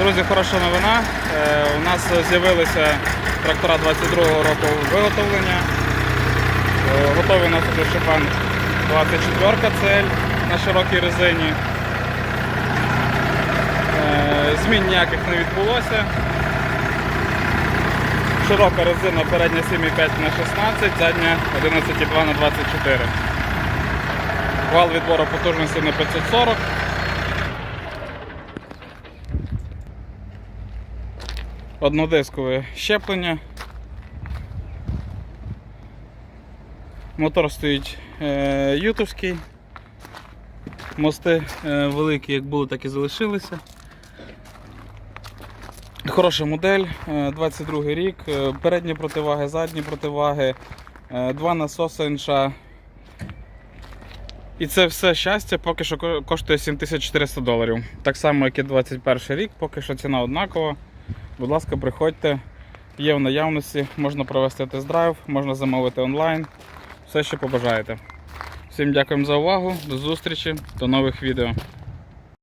Друзі, хороша новина. Е, У нас з'явилися трактора 22-го року виготовлення. Е, Готовий у нас уже Шипан 24 цель на широкій резині. Е, Змін ніяких не відбулося. Широка резина, передня 7,5 на 16, задня 11,2 на 24. Вал відбору потужності на 540. Однодискове щеплення. Мотор стоїть е, ютовський. Мости е, великі, як були, так і залишилися. Хороша модель, е, 22 рік, е, передні противаги, задні противаги, два насоси інша. І це все щастя поки що коштує 7400 доларів. Так само, як і 21 рік, поки що ціна однакова. Будь ласка, приходьте, є в наявності, можна провести тест-драйв, можна замовити онлайн. Все, що побажаєте. Всім дякуємо за увагу, до зустрічі, до нових відео.